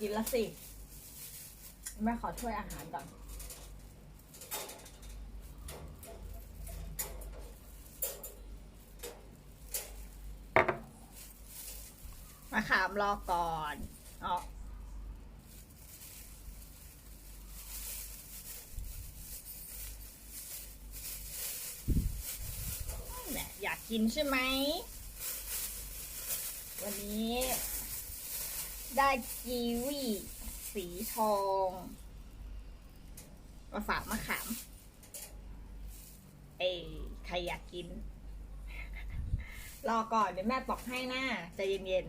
กินละสิ แม่ขอช่วยอาหารก่อน มาขามรอก่อนอ๋ออยากกินใช่ไหม วันนี้ ได้กีวีสีทองมาฝากมาขามเอ้ใครอยากกิน รอก่อนเดี๋ยวแม่ปอกให้นะใจเย็น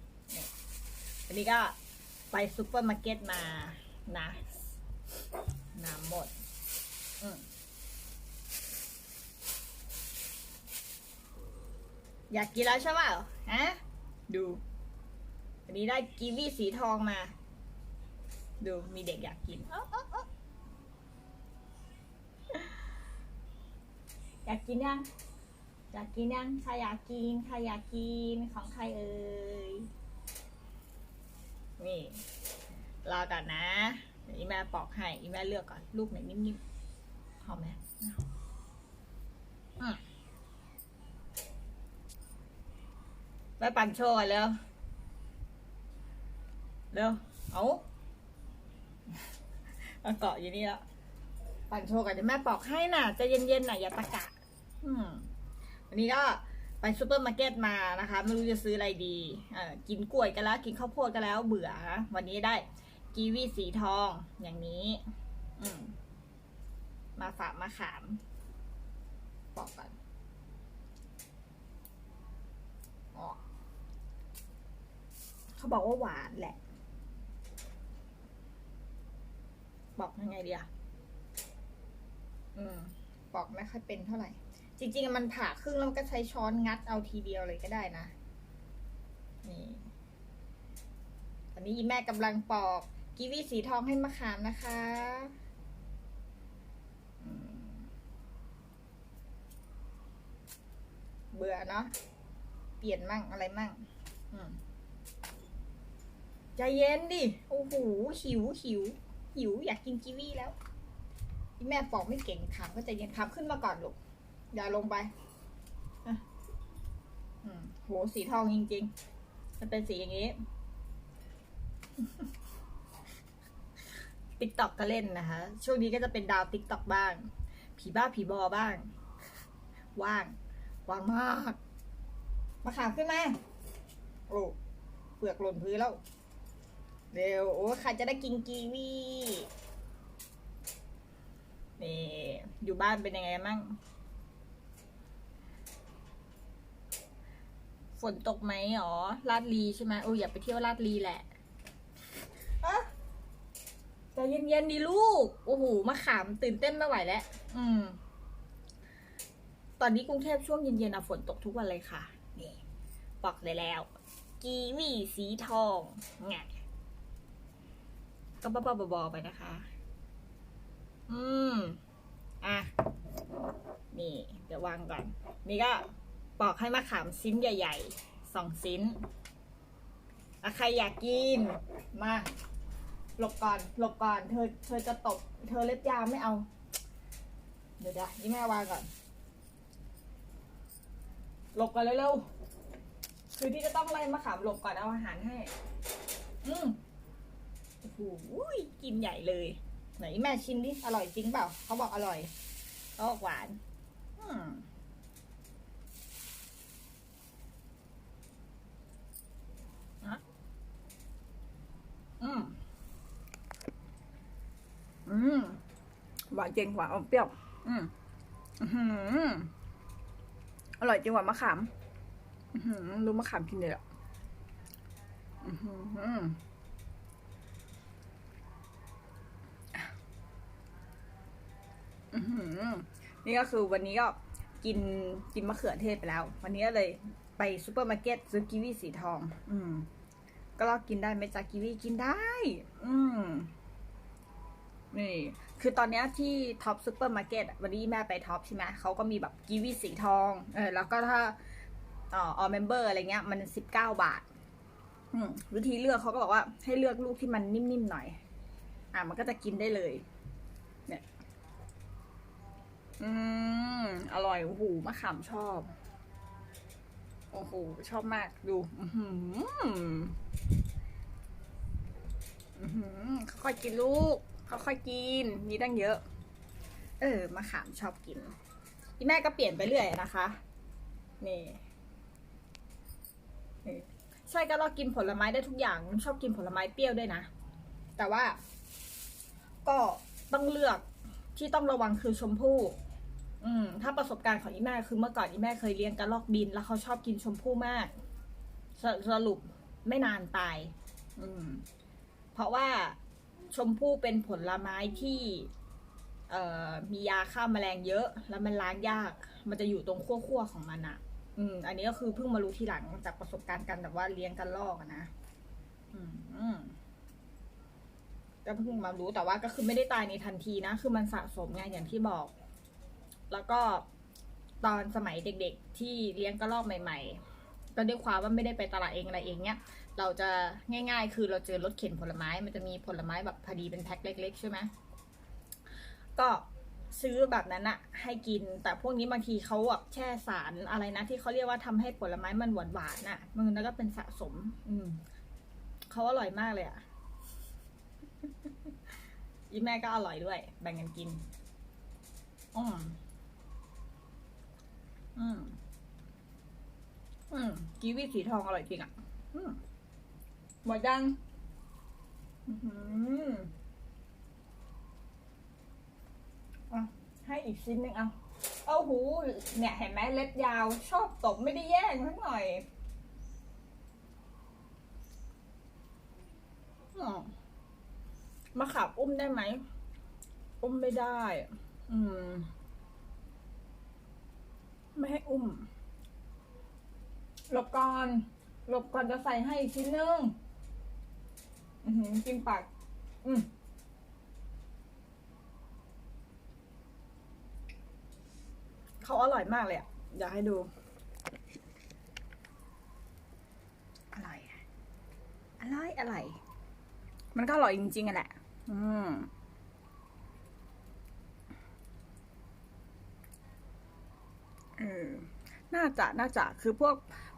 ๆอันนี้ก็ไปซูเปอร์มาร์เก็ตมานะน้ำหมด อืมอยากกินแล้วใช่เปล่าฮะ ดู อันนี้ได้กีวีสีทองมา ดูมีเด็กอยากกินอ๊ะอ๊ะอ๊ะอยากกินยัง อยากกินยังใครอยากกินใครอยากกินของใครเอ่ย นี่ รอก่อนนะเดี๋ยวอีแม่ปอกให้ อีแม่เลือกก่อน ลูกไหนนิ่มๆหอมไหมอืมไปปั่นโชว์กันเร็ว เร็วเอามาเกาะอยู่นี่แล้วปั่นโชว์กันเดี๋ยวแม่ปอกให้น่ะจะเย็นๆน่ะอย่าตะกะ อืมวันนี้ก็ไปซูเปอร์มาร์เก็ตมานะคะ ไม่รู้จะซื้ออะไรดีเออกินกล้วยกันแล้ว กินข้าวโพดกันแล้วเบื่อ วันนี้ได้กีวีสีทองอย่างนี้ อืมมาฝากมาขามปอกกันเขาบอกว่าหวานแหละ บอกยังไงเดีอะอืมบอกไม่ค่อยเป็นเท่าไหร่ จริง ๆ มันผ่าครึ่งแล้วก็ใช้ช้อนงัดเอาทีเดียวเลยก็ได้นะ นี่ตอนนี้แม่กำลังปอก กีวีสีทองให้มะขามนะคะเบื่อเนาะ เปลี่ยนมั่งอะไรมั่งอืมใจเย็นดิ โอ้โหหิวหิว หิวอยากกินกีวีแล้วอีแม่ปอกไม่เก่งขามก็ใจเย็นขามขึ้นมาก่อนลูกอย่าลงไปอะโหสีทองจริงๆ มันเป็นสีอย่างนี้ติ๊กต็อกก็เล่นนะคะ ช่วงนี้ก็จะเป็นดาวติ๊กต็อกบ้าง ผีบ้าผีบอบ้าง ว่าง ว่างมาก มาขามขึ้นมา โอ้เปลือกหล่นพื้นแล้ว เร็วโอ้ใครจะได้กินกีวีนี่อยู่บ้านเป็นยังไงมั่งฝนตกไหมอ๋อลาดลีใช่ไหมโอ้ยอย่าไปเที่ยวลาดลีแหละอะใจเย็นๆดีลูก โอ้โหมาขามตื่นเต้นไม่ไหวแล้ว อืม ตอนนี้กรุงเทพช่วงเย็นๆอะฝนตกทุกวันเลยค่ะ นี่ บอกเลยแล้ว กีวีสีทองไง ก็บ้าๆบอๆไปนะคะ อืม อะ นี่ เดี๋ยววางก่อน นี่ก็ปอกให้มะขามชิ้นใหญ่ๆสองชิ้นอะใครอยากกิน มา หลบก่อน หลบก่อน เธอ เธอจะตบเธอเล็บยาวไม่เอา เดี๋ยวเดี๋ยวนี่แม่วางก่อน หลบก่อนเร็วๆ คือที่จะต้องไล่มะขามหลบก่อนเอาอาหารให้ อืม โอ้โหกินใหญ่เลย ไหนแม่ชิมดิ อร่อยจริงเปล่า เขาบอกอร่อยเขาบอกหวานอืมอะอืม อืม หวานเจงหวานอมเปรี้ยว อืม อือหือร่อยจริงหวานมะขาม อือหือรู้มะขามกินเลยอะ อือหือ อื้อหือ นี่ก็คือวันนี้ก็กินกินมะเขือเทศไปแล้ว วันนี้ก็เลยไปซูเปอร์มาร์เก็ตซื้อกีวีสีทอง อืม ก็ลองกินได้ไหมจ๊ะกีวีกินได้ อืมนี่ คือตอนนี้ที่ท็อปซูเปอร์มาร์เก็ตวันนี้แม่ไปท็อปใช่ไหมเขาก็มีแบบกีวีสีทอง เออ แล้วก็ถ้าอออเมมเบอร์อะไรเงี้ย มันสิบเก้าบาท อืมวิธีเลือกเขาก็บอกว่าให้เลือกลูกที่มันนิ่มๆหน่อย อะมันก็จะกินได้เลย อืม อร่อยโอ้โหมะขามชอบ โอ้โห ชอบมากดูอือหืออื้อหือค่อยกินลูกค่อยกิน มีตั้งเยอะ เออมะขามชอบกินอีแม่ก็เปลี่ยนไปเรื่อยนะคะนี่นี่ใช่ก็เรากินผลไม้ได้ทุกอย่าง ชอบกินผลไม้เปรี้ยวด้วยนะ แต่ว่า ก็ต้องเลือกที่ต้องระวังคือชมพู่ อืมถ้าประสบการณ์ของอีแม่คือเมื่อก่อนอีแม่เคยเลี้ยงกระรอกบิน แล้วเขาชอบกินชมพู่มากสสรุปไม่นานตาย อืม เพราะว่าชมพู่เป็นผลไม้ที่ เอ่อมียาฆ่าแมลงเยอะ แล้วมันล้างยาก มันจะอยู่ตรงขั้วๆของมันอะอืม อันนี้ก็คือเพิ่งมารู้ทีหลังจากประสบการณ์กันแบบว่าเลี้ยงกันลอกนะ อืมก็เพิ่งมารู้แต่ว่าก็คือไม่ได้ตายในทันทีนะ คือมันสะสมไงอย่างที่บอก แล้วก็ตอนสมัยเด็กๆ ที่เลี้ยงกระรอกใหม่ๆ ก็ด้วยความว่าไม่ได้ไปตลาดเองอะไรเองเนี้ย เราจะง่ายๆ คือเราเจอรถเข็นผลไม้ มันจะมีผลไม้แบบพอดีเป็นแพ็คเล็ก ๆ ใช่ไหมก็ซื้อแบบนั้นอะให้กิน แต่พวกนี้บางทีเขาแบบแช่สารอะไรนะ ที่เขาเรียกว่าทำให้ผลไม้มันหวานๆน่ะมันแล้วก็เป็นสะสม อืมเขาอร่อยมากเลยอะอีแม่ก็อร่อยด้วย แบ่งกันกิน อืม อืม อืม กีวีสีทองอร่อยจริงอะ อืม หมดยัง อือหืออะให้อีกชิ้นหนึ่งเอาเอาหู เนี่ยเห็นไหมเล็บยาวชอบตบไม่ได้แย่งสักหน่อยอมาขับอุ้มได้ไหม อุ้มไม่ได้ อืม ไม่ให้อุ้มหลบก่อนหลบก่อนจะใส่ให้อีกชิ้นนึงอือหือกินปาก อืมเขาอร่อยมากเลยอะ อยากให้ดู อร่อย อร่อย อร่อย มันก็อร่อยจริงๆอะแหละ อืม เออน่าจะน่าจะคือพวก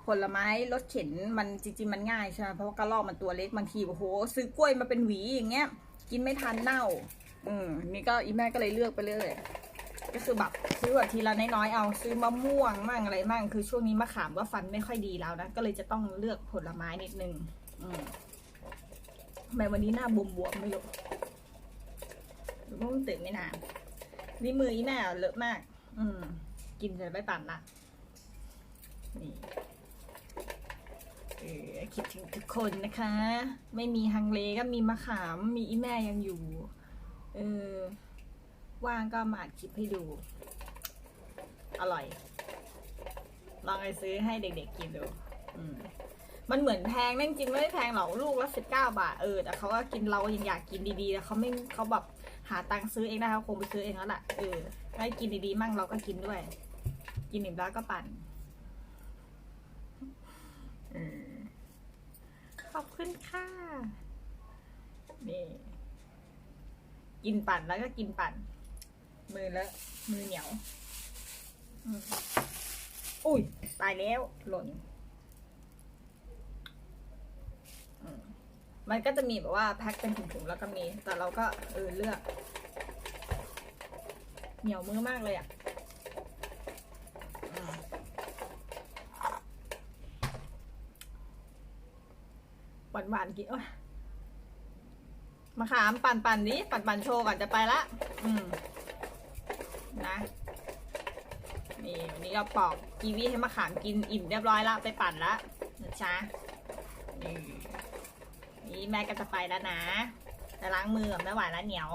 ผลไม้รสเข็นมันจริงๆมันง่ายใช่ไหมเพราะกระรอกมันตัวเล็กบางทีโอ้โห ซื้อกล้วยมาเป็นหวีอย่างเงี้ย กินไม่ทันเน่าอืมนี่ก็อีแม่ก็เลยเลือกไปเรื่อยก็คือแบบซื้อแบบทีละน้อยๆเอาซื้อมะม่วงมั่งอะไรมั่งคือช่วงนี้มะขามก็ฟันไม่ค่อยดีแล้วนะก็เลยจะต้องเลือกผลไม้นิดนึง อืมทำไมวันนี้หน้าบวมๆไม่รู้หรือว่ามันตื่นไม่นานนี่มืออีแม่เลอะมาก อืม กินเสร็จไปปั่นละนี่เออคิดถึงทุกคนนะคะ ไม่มีฮังเลก็มีมะขาม มีอีแม่ยังอยู่ เออ ว่างก็มาอัดคลิปให้ดู อร่อย ลองไปซื้อให้เด็กๆกินดู อืมมันเหมือนแพงนั่นจริงไม่ได้แพงหรอกลูกละสิบเก้าบาทเออแต่เขาก็กินเรายังอยากกินดีๆแต่เขาไม่เขาแบบหาตังค์ซื้อเองได้เขาคงไปซื้อเองแล้วแหละเออให้กินดีๆมั่งเราก็กินด้วย กินอิ่มแล้วก็ปั่นเออขอบคุณค่ะ นี่ กินปั่นแล้วก็กินปั่น มือแล้วมือเหนียวอุ้ย ตายแล้ว หล่นมันก็จะมีแบบว่าแพ็คเป็นถุงๆแล้วก็มี แต่เราก็เออเลือก เหนียวมือมากเลยอะ หวานๆกินโอ้ยมาขามปั่นปั่นนี้ปั่นปั่นๆโชว์ก่อนจะไปละ อืม นะ นี่วันนี้เราปอกกีวีให้มะขามกินอิ่มเรียบร้อยละไปปั่นละนะจ๊ะนี่นี่แม่ก็จะไปแล้วนะ แต่ล้างมือก่อนไม่ไหวแล้วเหนียว